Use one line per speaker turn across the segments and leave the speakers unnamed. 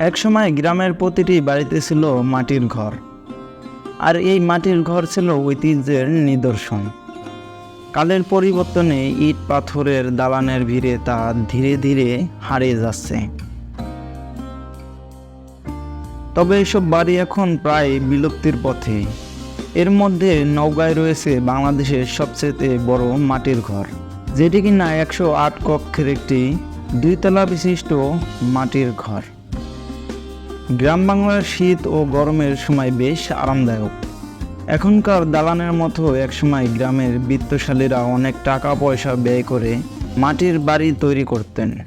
একসময় গ্রামের প্রতিটি বাড়িতে ছিল মাটির ঘর। আর এই মাটির ঘর ছিল ঐতিহ্যের নিদর্শন। কালের পরিবর্তনে ইট পাথরের দালানের ভিড়ে তা ধীরে ধীরে হারিয়ে যাচ্ছে। তবে এসব বাড়ি এখন প্রায় বিলুপ্তির পথে। এর মধ্যে নওগাঁয় রয়েছে বাংলাদেশের সবচেয়ে বড় মাটির ঘর, যেটি কিনা একশো আট কক্ষের একটি দুইতলা বিশিষ্ট মাটির ঘর। গ্রাম বাংলার শীত ও গরমের সময় বেশ আরামদায়ক। এখনকার দালানের মতো একসময় গ্রামের বিত্তশালীরা অনেক টাকা পয়সা ব্যয় করে মাটির বাড়ি তৈরি করতেন।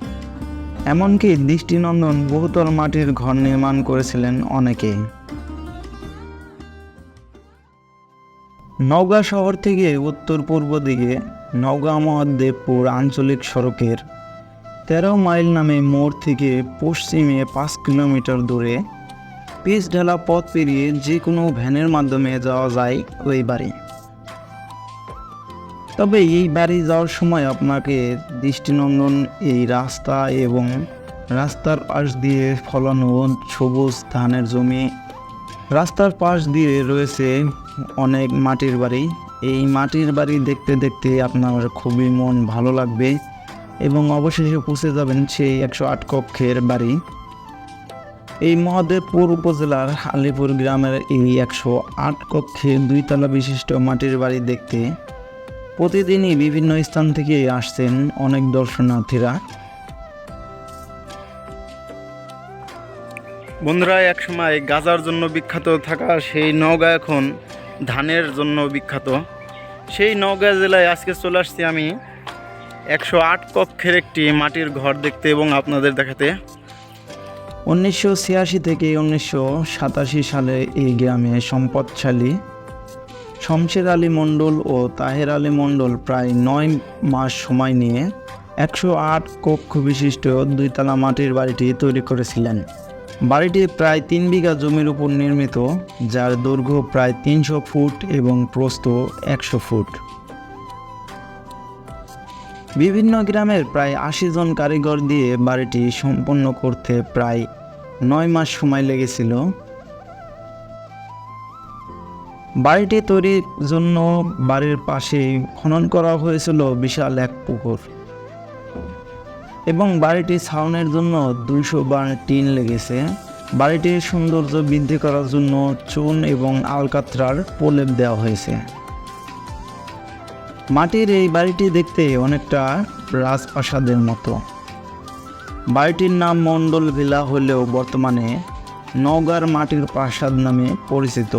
এমনকি দৃষ্টিনন্দন বহুতল মাটির ঘর নির্মাণ করেছিলেন অনেকে। নওগাঁ শহর থেকে উত্তর পূর্ব দিকে নওগাঁ মহাদেবপুর আঞ্চলিক সড়কের তেরো মাইল নামে মোড় থেকে পশ্চিমে পাঁচ কিলোমিটার দূরে পিচ ঢালা পথ পেরিয়ে যে কোনো ভ্যানের মাধ্যমে যাওয়া যায় ওই বাড়ি। তবে এই বাড়ি যাওয়ার সময় আপনাকে দৃষ্টিনন্দন এই রাস্তা এবং রাস্তার পাশ দিয়ে ফলানো সবুজ ধানের জমি। রাস্তার পাশ দিয়ে রয়েছে অনেক মাটির বাড়ি। এই মাটির বাড়ি দেখতে দেখতে আপনার খুবই মন ভালো লাগবে। এবং অবশেষে পৌঁছে যাবেন সেই একশো আট কক্ষের বাড়ি। এই মহাদেবপুর উপজেলার আলিপুর গ্রামের এই একশো আট কক্ষের দুইতলা বিশিষ্ট মাটির বাড়ি দেখতে প্রতিদিনই বিভিন্ন স্থান থেকে আসছেন অনেক দর্শনার্থীরা।
বন্ধুরা, একসময় গাজার জন্য বিখ্যাত থাকা সেই নওগাঁ এখন ধানের জন্য বিখ্যাত। সেই নওগাঁ জেলায় আজকে চলে আসছি আমি। একশো আট কক্ষের একটি মাটির ঘর দেখতে এবং আপনাদের দেখাতে।
উনিশশো ছিয়াশি থেকে উনিশশো সাতাশি সালে এই গ্রামে সম্পদশালী শমশের আলী মণ্ডল ও তাহের আলী মণ্ডল প্রায় নয় মাস সময় নিয়ে একশো আট কক্ষ বিশিষ্ট দুইতলা মাটির বাড়িটি তৈরি করেছিলেন। বাড়িটি প্রায় তিন বিঘা জমির উপর নির্মিত, যার দৈর্ঘ্য প্রায় তিনশো ফুট এবং প্রস্থ একশো ফুট। বিভিন্ন গ্রামের প্রায় আশি জন কারিগর দিয়ে বাড়িটি সম্পন্ন করতে প্রায় নয় মাস সময় লেগেছিল। বাড়িটি তৈরির জন্য বাড়ির পাশে খনন করা হয়েছিল বিশাল এক পুকুর। এবং বাড়িটি ছাউনের জন্য দুইশো বার টিন লেগেছে। বাড়িটির সৌন্দর্য বৃদ্ধি করার জন্য চুন এবং আলকাত্রার প্রলেপ দেওয়া হয়েছে। মাটির এই বাড়িটি দেখতে অনেকটা রাজপ্রাসাদের মতো। বাড়িটির নাম মণ্ডল ভিলা হলেও বর্তমানে নওগাঁর মাটির প্রাসাদ নামে পরিচিত।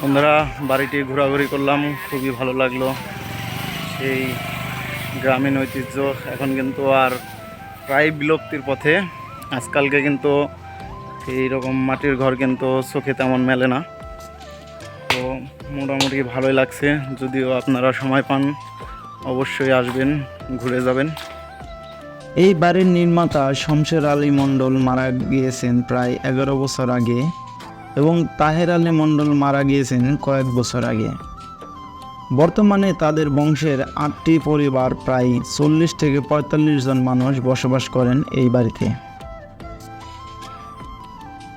বন্ধুরা, বাড়িটি ঘোরাঘুরি করলাম, খুবই ভালো লাগল। সেই গ্রামীণ ঐতিহ্য এখন কিন্তু আর প্রায় বিলুপ্তির পথে। আজকালকে কিন্তু এই রকম মাটির ঘর কিন্তু চোখে তেমন মেলে না। মোটামুটি ভালোই লাগছে। যদিও আপনারা সময় পান, অবশ্যই আসবেন, ঘুরে যাবেন।
এই বাড়ির নির্মাতা শমশের আলী মণ্ডল মারা গিয়েছেন প্রায় এগারো বছর আগে এবং তাহের আলী মণ্ডল মারা গিয়েছেন কয়েক বছর আগে। বর্তমানে তাদের বংশের আটটি পরিবার, প্রায় চল্লিশ থেকে পঁয়তাল্লিশ জন মানুষ বসবাস করেন এই বাড়িতে।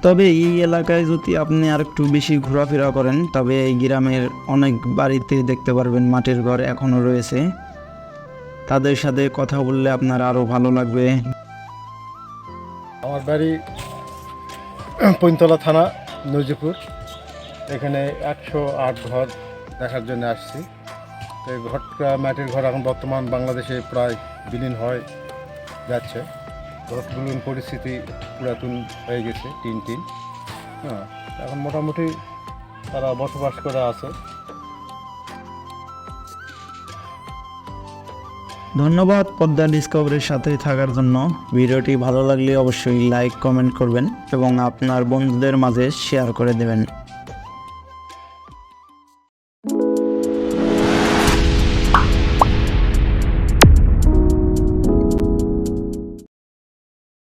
তবে এই এলাকায় যদি আপনি আর একটু বেশি ঘোরাফেরা করেন, তবে এই গ্রামের অনেক বাড়িতে দেখতে পারবেন মাটির ঘর এখনও রয়েছে। তাদের সাথে কথা বললে আপনার আরও ভালো লাগবে।
আমার বাড়ি পৈনতলা থানা, নজিপুর। এখানে একশো আট ঘর দেখার জন্য আসছি। তো এই ঘরটা, মাটির ঘর এখন বর্তমান বাংলাদেশে প্রায় বিলীন হয় যাচ্ছে। ঘরগুলোর পরিস্থিতি পুরাতন হয়ে গেছে, টিন টিন। হ্যাঁ এখন মোটামুটি তারা বসবাস করে আছে।
ধন্যবাদ পদ্মা ডিসকভারির সাথে থাকার জন্য। ভিডিওটি ভালো লাগলে অবশ্যই লাইক, কমেন্ট করবেন এবং আপনার বন্ধুদের মাঝে শেয়ার করে দেবেন।